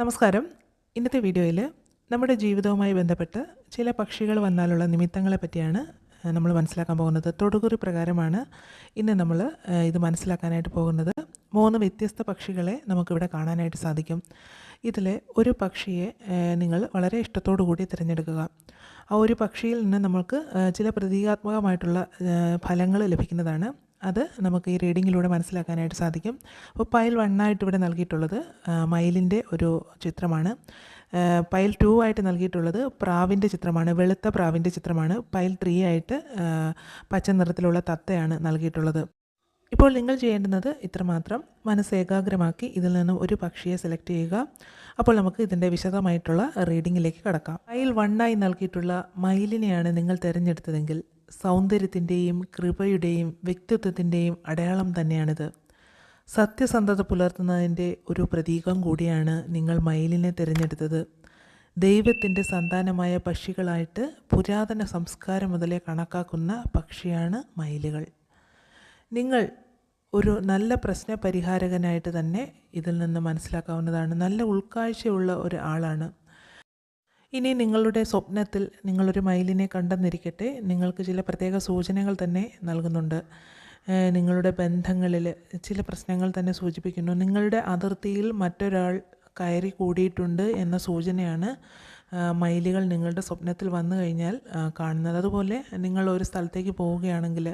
നമസ്കാരം. ഇന്നത്തെ വീഡിയോയിൽ നമ്മുടെ ജീവിതവുമായി ബന്ധപ്പെട്ട് ചില പക്ഷികൾ വന്നാലുള്ള നിമിത്തങ്ങളെ പറ്റിയാണ് നമ്മൾ മനസ്സിലാക്കാൻ പോകുന്നത്. തൊടുകുറി പ്രകാരമാണ് ഇന്ന് നമ്മൾ ഇത് മനസ്സിലാക്കാനായിട്ട് പോകുന്നത്. മൂന്ന് വ്യത്യസ്ത പക്ഷികളെ നമുക്കിവിടെ കാണാനായിട്ട് സാധിക്കും. ഇതിലെ ഒരു പക്ഷിയെ നിങ്ങൾ വളരെ ഇഷ്ടത്തോടു കൂടി തിരഞ്ഞെടുക്കുക. ആ ഒരു പക്ഷിയിൽ നിന്ന് നമുക്ക് ചില പ്രതീകാത്മകമായിട്ടുള്ള ഫലങ്ങൾ ലഭിക്കുന്നതാണ്. അത് നമുക്ക് ഈ റീഡിങ്ങിലൂടെ മനസ്സിലാക്കാനായിട്ട് സാധിക്കും. അപ്പോൾ പൈൽ വണ്ണായിട്ട് ഇവിടെ നൽകിയിട്ടുള്ളത് മയിലിന്റെ ഒരു ചിത്രമാണ്. പൈൽ ടു ആയിട്ട് നൽകിയിട്ടുള്ളത് പ്രാവിന്റെ ചിത്രമാണ് വെളുത്ത പ്രാവിന്റെ ചിത്രമാണ്. പൈൽ ത്രീ ആയിട്ട് പച്ച നിറത്തിലുള്ള തത്തയാണ് നൽകിയിട്ടുള്ളത്. ഇപ്പോൾ നിങ്ങൾ ചെയ്യേണ്ടുന്നത് ഇത്രമാത്രം. മനസ്സ് ഏകാഗ്രമാക്കി ഇതിൽ നിന്നും ഒരു പക്ഷിയെ സെലക്ട് ചെയ്യുക. അപ്പോൾ നമുക്ക് ഇതിന്റെ വിശദമായിട്ടുള്ള റീഡിങ്ങിലേക്ക് കടക്കാം. മയിൽ വണ്ണായി നൽകിയിട്ടുള്ള മയിലിനെയാണ് നിങ്ങൾ തിരഞ്ഞെടുത്തതെങ്കിൽ സൗന്ദര്യത്തിന്റെയും കൃപയുടെയും വ്യക്തിത്വത്തിന്റെയും അടയാളം തന്നെയാണിത്. സത്യസന്ധത പുലർത്തുന്നതിന്റെ ഒരു പ്രതീകം കൂടിയാണ് നിങ്ങൾ മയിലിനെ തിരഞ്ഞെടുത്തത്. ദൈവത്തിന്റെ സന്താനമായ പക്ഷികളായിട്ട് പുരാതന സംസ്കാരം മുതലേ കണക്കാക്കുന്ന പക്ഷിയാണ് മയിലുകൾ. നിങ്ങൾ ഒരു നല്ല പ്രശ്ന പരിഹാരകനായിട്ട് തന്നെ ഇതിൽ നിന്ന് മനസ്സിലാക്കാവുന്നതാണ്. നല്ല ഉൾക്കാഴ്ചയുള്ള ഒരു ആളാണ്. ഇനി നിങ്ങളുടെ സ്വപ്നത്തിൽ നിങ്ങളൊരു മയിലിനെ കണ്ടെന്നിരിക്കട്ടെ. നിങ്ങൾക്ക് ചില പ്രത്യേക സൂചനകൾ തന്നെ നൽകുന്നുണ്ട്. നിങ്ങളുടെ ബന്ധങ്ങളിൽ ചില പ്രശ്നങ്ങൾ തന്നെ സൂചിപ്പിക്കുന്നു. നിങ്ങളുടെ അതിർത്തിയിൽ മറ്റൊരാൾ കയറി കൂടിയിട്ടുണ്ട് എന്ന സൂചനയാണ് മയിലുകൾ നിങ്ങളുടെ സ്വപ്നത്തിൽ വന്നു കഴിഞ്ഞാൽ കാണുന്നത്. അതുപോലെ നിങ്ങൾ ഒരു സ്ഥലത്തേക്ക് പോവുകയാണെങ്കിൽ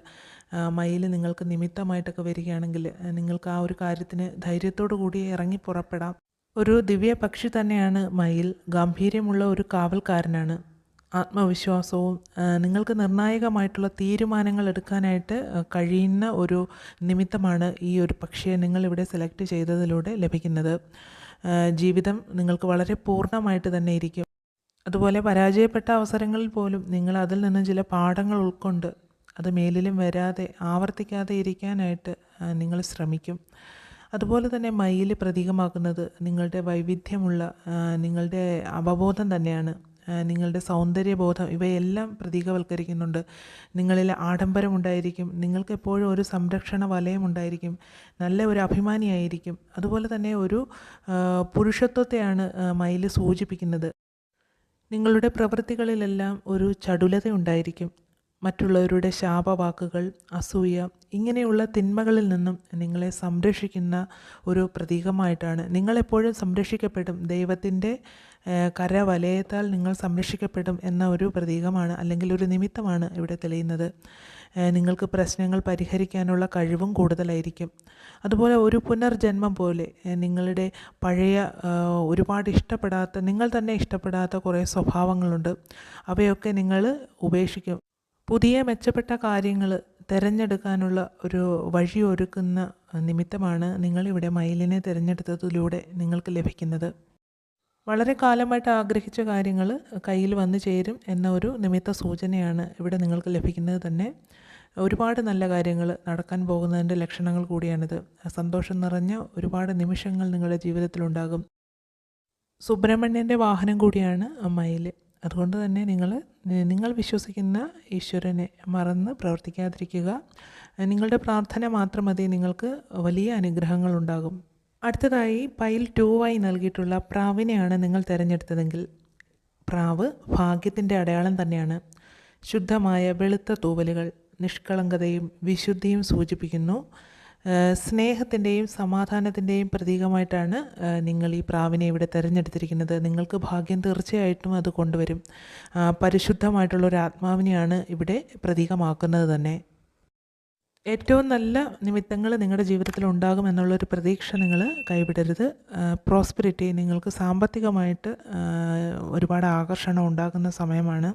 മയിൽ നിങ്ങൾക്ക് നിമിത്തമായിട്ടൊക്കെ വരികയാണെങ്കിൽ നിങ്ങൾക്ക് ആ ഒരു കാര്യത്തിന് ധൈര്യത്തോടു കൂടി ഇറങ്ങി പുറപ്പെടാം. ഒരു ദിവ്യ പക്ഷി തന്നെയാണ് മയിൽ. ഗാംഭീര്യമുള്ള ഒരു കാവൽക്കാരനാണ്. ആത്മവിശ്വാസവും നിങ്ങൾക്ക് നിർണായകമായിട്ടുള്ള തീരുമാനങ്ങൾ എടുക്കാനായിട്ട് കഴിയുന്ന ഒരു നിമിത്തമാണ് ഈ ഒരു പക്ഷിയെ നിങ്ങളിവിടെ സെലക്ട് ചെയ്തതിലൂടെ ലഭിക്കുന്നത്. ജീവിതം നിങ്ങൾക്ക് വളരെ പൂർണമായിട്ട് തന്നെ ഇരിക്കും. അതുപോലെ പരാജയപ്പെട്ട അവസരങ്ങളിൽ പോലും നിങ്ങൾ അതിൽ നിന്ന് ചില പാഠങ്ങൾ ഉൾക്കൊണ്ട് അത് മേലിലും വരാതെ ആവർത്തിക്കാതെ ഇരിക്കാനായിട്ട് നിങ്ങൾ ശ്രമിക്കും. അതുപോലെ തന്നെ മയിൽ പ്രതീകമാക്കുന്നത് നിങ്ങളുടെ വൈവിധ്യമുള്ള നിങ്ങളുടെ അവബോധം തന്നെയാണ്. നിങ്ങളുടെ സൗന്ദര്യബോധം ഇവയെല്ലാം പ്രതീകവൽക്കരിക്കുന്നുണ്ട്. നിങ്ങളിൽ ആഡംബരമുണ്ടായിരിക്കും നിങ്ങൾക്ക് എപ്പോഴും ഒരു സംരക്ഷണ വലയമുണ്ടായിരിക്കും നല്ല ഒരു അഭിമാനിയായിരിക്കും അതുപോലെ തന്നെ ഒരു പുരുഷത്വത്തെയാണ് മയിൽ സൂചിപ്പിക്കുന്നത്. നിങ്ങളുടെ പ്രവൃത്തികളിലെല്ലാം ഒരു ചടുലത ഉണ്ടായിരിക്കും. മറ്റുള്ളവരുടെ ശാപവാക്കുകൾ അസൂയ ഇങ്ങനെയുള്ള തിന്മകളിൽ നിന്നും നിങ്ങളെ സംരക്ഷിക്കുന്ന ഒരു പ്രതീകമായിട്ടാണ്. നിങ്ങളെപ്പോഴും സംരക്ഷിക്കപ്പെടും. ദൈവത്തിന്റെ കരവലയത്താൽ നിങ്ങൾ സംരക്ഷിക്കപ്പെടും എന്ന ഒരു പ്രതീകമാണ് അല്ലെങ്കിൽ ഒരു നിമിത്തമാണ് ഇവിടെ തെളിയുന്നത്. നിങ്ങൾക്ക് പ്രശ്നങ്ങൾ പരിഹരിക്കാനുള്ള കഴിവും കൂടുതലായിരിക്കും. അതുപോലെ ഒരു പുനർജന്മം പോലെ നിങ്ങളുടെ പഴയ ഒരുപാട് ഇഷ്ടപ്പെടാത്ത നിങ്ങൾ തന്നെ ഇഷ്ടപ്പെടാത്ത കുറേ സ്വഭാവങ്ങളുണ്ട്. അവയൊക്കെ നിങ്ങൾ ഉപേക്ഷിക്കും. പുതിയ മെച്ചപ്പെട്ട കാര്യങ്ങൾ തിരഞ്ഞെടുക്കാനുള്ള ഒരു വഴി ഒരുക്കുന്ന നിമിത്തമാണ് നിങ്ങളിവിടെ മയിലിനെ തിരഞ്ഞെടുത്തതിലൂടെ നിങ്ങൾക്ക് ലഭിക്കുന്നത്. വളരെ കാലമായിട്ട് ആഗ്രഹിച്ച കാര്യങ്ങൾ കയ്യിൽ വന്നു ചേരും എന്ന ഒരു നിമിത്ത സൂചനയാണ് ഇവിടെ നിങ്ങൾക്ക് ലഭിക്കുന്നത് തന്നെ. ഒരുപാട് നല്ല കാര്യങ്ങൾ നടക്കാൻ പോകുന്നതിന്റെ ലക്ഷണങ്ങൾ കൂടിയാണിത്. സന്തോഷം നിറഞ്ഞ ഒരുപാട് നിമിഷങ്ങൾ നിങ്ങളുടെ ജീവിതത്തിലുണ്ടാകും. സുബ്രഹ്മണ്യന്റെ വാഹനം കൂടിയാണ് മയിൽ. അതുകൊണ്ട് തന്നെ നിങ്ങൾ നിങ്ങൾ വിശ്വസിക്കുന്ന ഈശ്വരനെ മറന്ന് പ്രവർത്തിക്കാതിരിക്കുക. നിങ്ങളുടെ പ്രാർത്ഥന മാത്രം മതി നിങ്ങൾക്ക് വലിയ അനുഗ്രഹങ്ങൾ ഉണ്ടാകും. അടുത്തതായി പൈൽ ടൂവായി നൽകിയിട്ടുള്ള പ്രാവിനെയാണ് നിങ്ങൾ തിരഞ്ഞെടുത്തതെങ്കിൽ പ്രാവ് ഭാഗ്യത്തിന്റെ അടയാളം തന്നെയാണ്. ശുദ്ധമായ വെളുത്ത തൂവലുകൾ നിഷ്കളങ്കതയും വിശുദ്ധിയും സൂചിപ്പിക്കുന്നു. സ്നേഹത്തിന്റെയും സമാധാനത്തിന്റെയും പ്രതീകമായിട്ടാണ് നിങ്ങൾ ഈ പ്രാവിനെ ഇവിടെ തിരഞ്ഞെടുത്തിരിക്കുന്നത്. നിങ്ങൾക്ക് ഭാഗ്യം തീർച്ചയായിട്ടും അത് കൊണ്ടുവരും. പരിശുദ്ധമായിട്ടുള്ള ഒരു ആത്മാവിനെയാണ് ഇവിടെ പ്രതീകമാക്കുന്നത് തന്നെ. ഏറ്റവും നല്ല നിമിത്തങ്ങൾ നിങ്ങളുടെ ജീവിതത്തിൽ ഉണ്ടാകും എന്നുള്ളൊരു പ്രതീക്ഷ നിങ്ങൾ കൈവിടരുത്. പ്രോസ്പെരിറ്റി നിങ്ങൾക്ക് സാമ്പത്തികമായിട്ട് ഒരുപാട് ആകർഷണം ഉണ്ടാകുന്ന സമയമാണ്.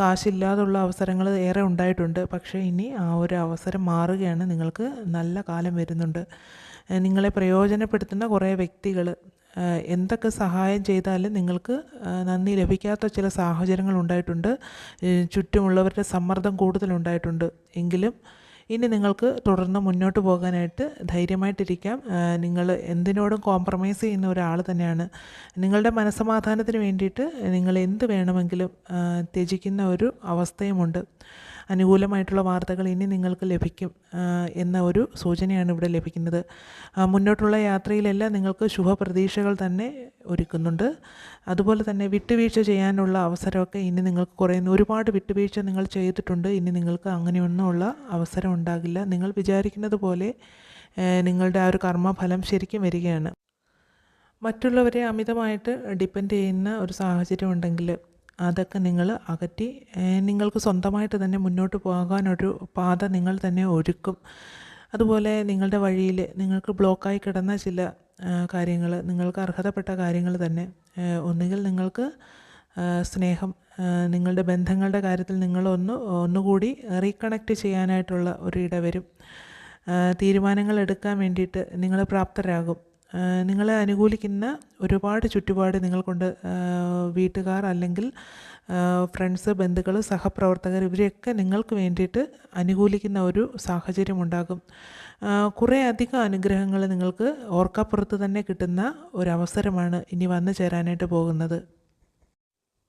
കാശില്ലാതുള്ള അവസരങ്ങൾ ഏറെ ഉണ്ടായിട്ടുണ്ട്. പക്ഷേ ഇനി ആ ഒരു അവസരം മാറുകയാണ്. നിങ്ങൾക്ക് നല്ല കാലം വരുന്നുണ്ട്. നിങ്ങളെ പ്രയോജനപ്പെടുത്തുന്ന കുറേ വ്യക്തികൾ എന്തൊക്കെ സഹായം ചെയ്താലും നിങ്ങൾക്ക് നന്ദി ലഭിക്കാത്ത ചില സാഹചര്യങ്ങൾ ഉണ്ടായിട്ടുണ്ട്. ചുറ്റുമുള്ളവരുടെ സമ്മർദ്ദം കൂടുതലുണ്ടായിട്ടുണ്ട് എങ്കിലും ഇനി നിങ്ങൾക്ക് തുടർന്ന് മുന്നോട്ട് പോകാനായിട്ട് ധൈര്യമായിട്ടിരിക്കാം. നിങ്ങൾ എന്തിനോടും കോംപ്രമൈസ് ചെയ്യുന്ന ഒരാൾ തന്നെയാണ്. നിങ്ങളുടെ മനസ്സമാധാനത്തിന് വേണ്ടിയിട്ട് നിങ്ങൾ എന്ത് വേണമെങ്കിലും ത്യജിക്കുന്ന ഒരു അവസ്ഥയുമുണ്ട്. അനുകൂലമായിട്ടുള്ള വാർത്തകൾ ഇനി നിങ്ങൾക്ക് ലഭിക്കും എന്ന ഒരു സൂചനയാണ് ഇവിടെ ലഭിക്കുന്നത്. മുന്നോട്ടുള്ള യാത്രയിലെല്ലാം നിങ്ങൾക്ക് ശുഭപ്രതീക്ഷകൾ തന്നെ ഒരുക്കുന്നുണ്ട്. അതുപോലെ തന്നെ വിട്ടുവീഴ്ച ചെയ്യാനുള്ള അവസരമൊക്കെ ഇനി നിങ്ങൾക്ക് കുറയുന്നു ഒരുപാട് വിട്ടുവീഴ്ച നിങ്ങൾ ചെയ്തിട്ടുണ്ട്. ഇനി നിങ്ങൾക്ക് അങ്ങനെയൊന്നുമുള്ള അവസരം ഉണ്ടാകില്ല. നിങ്ങൾ വിചാരിക്കുന്നത് പോലെ നിങ്ങളുടെ ആ ഒരു കർമ്മഫലം ശരിക്കും വരികയാണ്. മറ്റുള്ളവരെ അമിതമായിട്ട് ഡിപ്പെൻഡ് ചെയ്യുന്ന ഒരു സാഹചര്യം ഉണ്ടെങ്കിൽ അതൊക്കെ നിങ്ങൾ അകറ്റി നിങ്ങൾക്ക് സ്വന്തമായിട്ട് തന്നെ മുന്നോട്ട് പോകാനൊരു പാത നിങ്ങൾ തന്നെ ഒരുക്കും. അതുപോലെ നിങ്ങളുടെ വഴിയിൽ നിങ്ങൾക്ക് ബ്ലോക്കായി കിടന്ന ചില കാര്യങ്ങൾ നിങ്ങൾക്ക് അർഹതപ്പെട്ട കാര്യങ്ങൾ തന്നെ ഒന്നുകിൽ നിങ്ങൾക്ക് സ്നേഹം നിങ്ങളുടെ ബന്ധങ്ങളുടെ കാര്യത്തിൽ നിങ്ങളൊന്ന് ഒന്നുകൂടി റീകണക്റ്റ് ചെയ്യാനായിട്ടുള്ള ഒരു ഇടവരും. തീരുമാനങ്ങൾ എടുക്കാൻ വേണ്ടിയിട്ട് നിങ്ങൾ പ്രാപ്തരാകും. നിങ്ങളെ അനുകൂലിക്കുന്ന ഒരുപാട് ചുറ്റുപാട് നിങ്ങൾക്കുണ്ട്. വീട്ടുകാർ അല്ലെങ്കിൽ ഫ്രണ്ട്സ് ബന്ധുക്കൾ സഹപ്രവർത്തകർ ഇവരെയൊക്കെ നിങ്ങൾക്ക് വേണ്ടിയിട്ട് അനുകൂലിക്കുന്ന ഒരു സാഹചര്യം ഉണ്ടാകും. കുറേ അധികം അനുഗ്രഹങ്ങൾ നിങ്ങൾക്ക് ഓർക്കപ്പുറത്ത് തന്നെ കിട്ടുന്ന ഒരവസരമാണ് ഇനി വന്നു ചേരാനായിട്ട് പോകുന്നത്.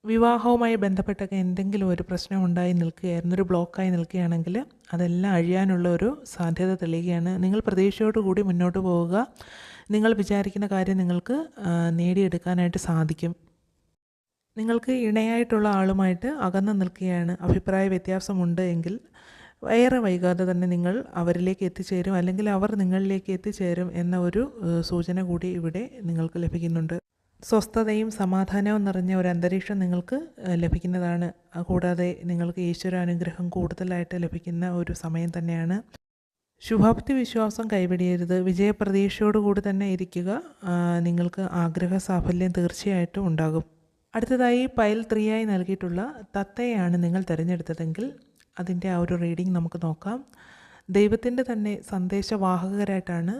വിവാഹവുമായി ബന്ധപ്പെട്ടൊക്കെ എന്തെങ്കിലും ഒരു പ്രശ്നം ഉണ്ടായി നിൽക്കുകയായിരുന്നു ഒരു ബ്ലോക്കായി നിൽക്കുകയാണെങ്കിൽ അതെല്ലാം അഴിയാനുള്ള ഒരു സാധ്യത തെളിയുകയാണ്. നിങ്ങൾ പ്രതീക്ഷയോടുകൂടി മുന്നോട്ട് പോവുക. നിങ്ങൾ വിചാരിക്കുന്ന കാര്യം നിങ്ങൾക്ക് നേടിയെടുക്കാനായിട്ട് സാധിക്കും. നിങ്ങൾക്ക് ഇണയായിട്ടുള്ള ആളുമായിട്ട് അകന്നു നിൽക്കുകയാണ്. അഭിപ്രായ വ്യത്യാസമുണ്ട് എങ്കിൽ ഏറെ വൈകാതെ തന്നെ നിങ്ങൾ അവരിലേക്ക് എത്തിച്ചേരും അല്ലെങ്കിൽ അവർ നിങ്ങളിലേക്ക് എത്തിച്ചേരും എന്ന ഒരു സൂചന കൂടി ഇവിടെ നിങ്ങൾക്ക് ലഭിക്കുന്നുണ്ട്. സ്വസ്ഥതയും സമാധാനവും നിറഞ്ഞ ഒരു അന്തരീക്ഷം നിങ്ങൾക്ക് ലഭിക്കുന്നതാണ്. കൂടാതെ നിങ്ങൾക്ക് ഈശ്വര അനുഗ്രഹം കൂടുതലായിട്ട് ലഭിക്കുന്ന ഒരു സമയം തന്നെയാണ്. ശുഭാപ്തി വിശ്വാസം കൈവിടരുത് വിജയപ്രതീക്ഷയോടുകൂടി തന്നെ ഇരിക്കുക. നിങ്ങൾക്ക് ആഗ്രഹ സാഫല്യം തീർച്ചയായിട്ടും ഉണ്ടാകും. അടുത്തതായി പൈൽ ത്രീയായി നൽകിയിട്ടുള്ള തത്തയാണ് നിങ്ങൾ തിരഞ്ഞെടുത്തതെങ്കിൽ അതിന്റെ ആ ഒരു റീഡിംഗ് നമുക്ക് നോക്കാം. ദൈവത്തിന്റെ തന്നെ സന്ദേശവാഹകരായിട്ടാണ്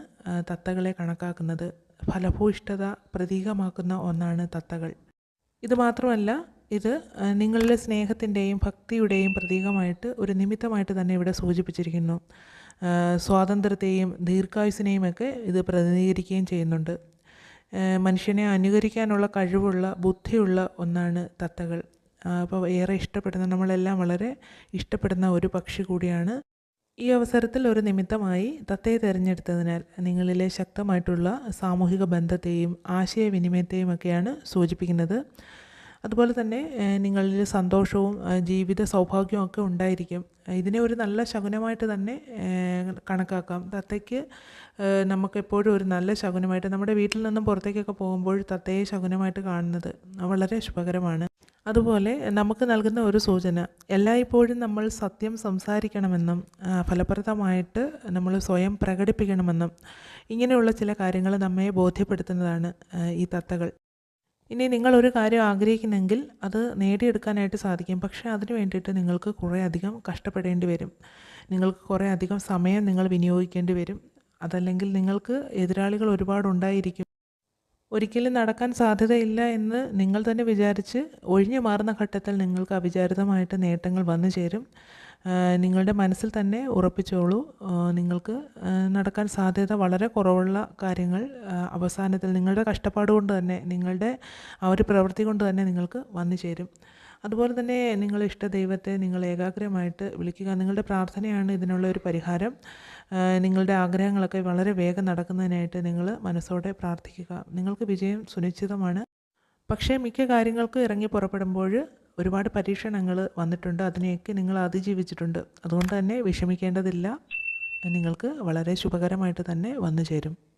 തത്തകളെ കണക്കാക്കുന്നത്. ഫലഭൂയിഷ്ഠത പ്രതീകമാക്കുന്ന ഒന്നാണ് തത്തകൾ. ഇത് മാത്രമല്ല ഇത് നിങ്ങളുടെ സ്നേഹത്തിന്റെയും ഭക്തിയുടെയും പ്രതീകമായിട്ട് ഒരു നിമിത്തമായിട്ട് തന്നെ ഇവിടെ സൂചിപ്പിച്ചിരിക്കുന്നു. സ്വാതന്ത്ര്യത്തെയും ദീർഘായുസിനെയും ഒക്കെ ഇത് പ്രതിനിധീകരിക്കുകയും ചെയ്യുന്നുണ്ട്. മനുഷ്യനെ അനുകരിക്കാനുള്ള കഴിവുള്ള ബുദ്ധിയുള്ള ഒന്നാണ് തത്തകൾ. അപ്പോൾ ഏറെ ഇഷ്ടപ്പെടുന്ന നമ്മളെല്ലാം വളരെ ഇഷ്ടപ്പെടുന്ന ഒരു പക്ഷി കൂടിയാണ് ഈ അവസരത്തിൽ ഒരു നിമിത്തമായി തത്തയെ തിരഞ്ഞെടുത്തതിനാൽ നിങ്ങളിലെ ശക്തമായിട്ടുള്ള സാമൂഹിക ബന്ധത്തെയും ആശയവിനിമയത്തെയും ഒക്കെയാണ് സൂചിപ്പിക്കുന്നത്. അതുപോലെ തന്നെ നിങ്ങളിൽ സന്തോഷവും ജീവിത സൗഭാഗ്യവും ഒക്കെ ഉണ്ടായിരിക്കും. ഇതിനെ ഒരു നല്ല ശകുനമായിട്ട് തന്നെ കണക്കാക്കാം. തത്തയ്ക്ക് നമുക്കെപ്പോഴും ഒരു നല്ല ശകുനമായിട്ട് നമ്മുടെ വീട്ടിൽ നിന്നും പുറത്തേക്കൊക്കെ പോകുമ്പോൾ തത്തയെ ശകുനമായിട്ട് കാണുന്നത് വളരെ ശുഭകരമാണ്. അതുപോലെ നമുക്ക് നൽകുന്ന ഒരു സൂചന എല്ലായ്പ്പോഴും നമ്മൾ സത്യം സംസാരിക്കണമെന്നും ഫലപ്രദമായിട്ട് നമ്മൾ സ്വയം പ്രകടിപ്പിക്കണമെന്നും ഇങ്ങനെയുള്ള ചില കാര്യങ്ങൾ നമ്മെ ബോധ്യപ്പെടുത്തുന്നതാണ് ഈ തത്തകൾ. ഇനി നിങ്ങൾ ഒരു കാര്യം ആഗ്രഹിക്കുന്നെങ്കിൽ അത് നേടിയെടുക്കാനായിട്ട് സാധിക്കും പക്ഷേ അതിന് വേണ്ടിയിട്ട് നിങ്ങൾക്ക് കുറേ അധികം കഷ്ടപ്പെടേണ്ടി വരും. നിങ്ങൾക്ക് കുറേ അധികം സമയം നിങ്ങൾ വിനിയോഗിക്കേണ്ടി വരും. അതല്ലെങ്കിൽ നിങ്ങൾക്ക് എതിരാളികൾ ഒരുപാടുണ്ടായിരിക്കും. ഒരിക്കലും നടക്കാൻ സാധ്യതയില്ല എന്ന് നിങ്ങൾ തന്നെ വിചാരിച്ച് ഒഴിഞ്ഞു മാറുന്ന ഘട്ടത്തിൽ നിങ്ങൾക്ക് അവിചാരിതമായിട്ട് നേട്ടങ്ങൾ വന്നു ചേരും നിങ്ങളുടെ മനസ്സിൽ തന്നെ ഉറപ്പിച്ചോളൂ. നിങ്ങൾക്ക് നടക്കാൻ സാധ്യത വളരെ കുറവുള്ള കാര്യങ്ങൾ അവസാനത്തിൽ നിങ്ങളുടെ കഷ്ടപ്പാട് കൊണ്ട് തന്നെ നിങ്ങളുടെ ആ ഒരു പ്രവൃത്തി കൊണ്ട് തന്നെ നിങ്ങൾക്ക് വന്നു ചേരും. അതുപോലെ തന്നെ നിങ്ങൾ ഇഷ്ട ദൈവത്തെ നിങ്ങൾ ഏകാഗ്രമായിട്ട് വിളിക്കുക. നിങ്ങളുടെ പ്രാർത്ഥനയാണ് ഇതിനുള്ള ഒരു പരിഹാരം. നിങ്ങളുടെ ആഗ്രഹങ്ങളൊക്കെ വളരെ വേഗം നടക്കുന്നതിനായിട്ട് നിങ്ങൾ മനസ്സോടെ പ്രാർത്ഥിക്കുക. നിങ്ങൾക്ക് വിജയം സുനിശ്ചിതമാണ്. പക്ഷേ മിക്ക കാര്യങ്ങൾക്കും ഇറങ്ങി പുറപ്പെടുമ്പോൾ ഒരുപാട് പരീക്ഷണങ്ങൾ വന്നിട്ടുണ്ട്. അതിനെയൊക്കെ നിങ്ങൾ അതിജീവിച്ചിട്ടുണ്ട്. അതുകൊണ്ട് തന്നെ വിഷമിക്കേണ്ടതില്ല. നിങ്ങൾക്ക് വളരെ ശുഭകരമായിട്ട് തന്നെ വന്നു ചേരും